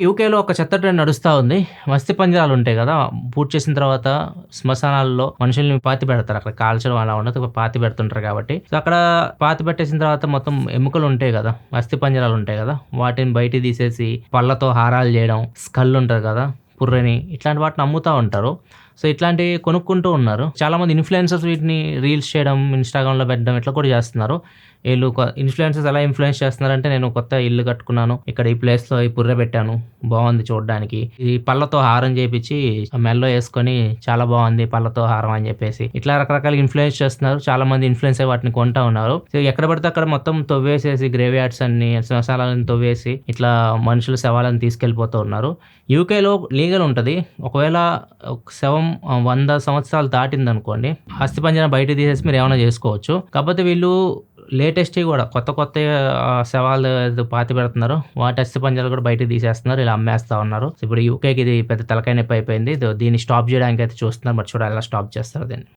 యూకేలో ఒక చెత్త ట్రైన్ నడుస్తూ ఉంది. మస్తి పంజరాలు ఉంటాయి కదా పూర్తి చేసిన తర్వాత శ్మశానాల్లో మనుషుల్ని పాతి పెడతారు. అక్కడ కాల్చడం అలా ఉండదు. పాతి పెడుతుంటారు కాబట్టి. సో, అక్కడ పాతి పెట్టేసిన తర్వాత మొత్తం ఎముకలు ఉంటాయి కదా మస్తి పంజరాలు ఉంటాయి కదా వాటిని బయట తీసేసి పళ్ళతో హారాలు చేయడం స్కల్ ఉంటుంది కదా! పుర్రెని ఇట్లాంటి వాటిని అమ్ముతూ ఉంటారు. సో, ఇట్లాంటివి కొనుక్కుంటూ ఉన్నారు. చాలామంది ఇన్‌ఫ్లుయెన్సర్స్ వీటిని రీల్స్ చేయడం, ఇన్‌స్టాగ్రామ్‌లో పెట్టడం ఇట్లా కూడా చేస్తున్నారు. వీళ్ళు ఇన్‌ఫ్లుయెన్సర్స్ ఎలా ఇన్‌ఫ్లుయెన్స్ చేస్తున్నారంటే నేను కొత్త ఇల్లు కట్టుకున్నాను. ఇక్కడ ఈ ప్లేస్‌లో ఈ పుర్రె పెట్టాను. బాగుంది చూడడానికి ఈ పళ్ళతో హారం చేపించి మెల్లో వేసుకొని చాలా బాగుంది పళ్ళతో హారం అని చెప్పేసి ఇట్లా రకరకాల ఇన్‌ఫ్లుయెన్స్ చేస్తున్నారు. చాలామంది ఇన్‌ఫ్లుయెన్స్ అయ్యి వాటిని కొంటా ఉన్నారు. సో, ఎక్కడ పడితే అక్కడ మొత్తం తవ్వేసేసి గ్రేవ్ యార్డ్స్ అన్ని శ్మశానాలను తవ్వేసి ఇట్లా మనుషుల శవాలను తీసుకెళ్ళిపోతూ ఉన్నారు. యూకేలో లీగల్ ఉంటుంది ఒకవేళ ఒక శవం వంద 100 సంవత్సరాలు దాటిందనుకోండి అస్థిపంజరం బయట తీసేసి మీరు ఏమైనా చేసుకోవచ్చు. కాకపోతే వీళ్ళు లేటెస్ట్‌వి కూడా కొత్త కొత్త శవాలు పాతి పెడుతున్నారు వాటి అస్థిపంజరాలు కూడా బయట తీసేస్తున్నారు. ఇలా అమ్మేస్తా ఉన్నారు. ఇప్పుడు యూకేకి ఇది పెద్ద తలకాయ నొప్పి అయిపోయింది. దీన్ని స్టాప్ చేయడానికి అయితే చూస్తున్నారు. మరి చూడాలి ఎలా స్టాప్ చేస్తారు దీన్ని.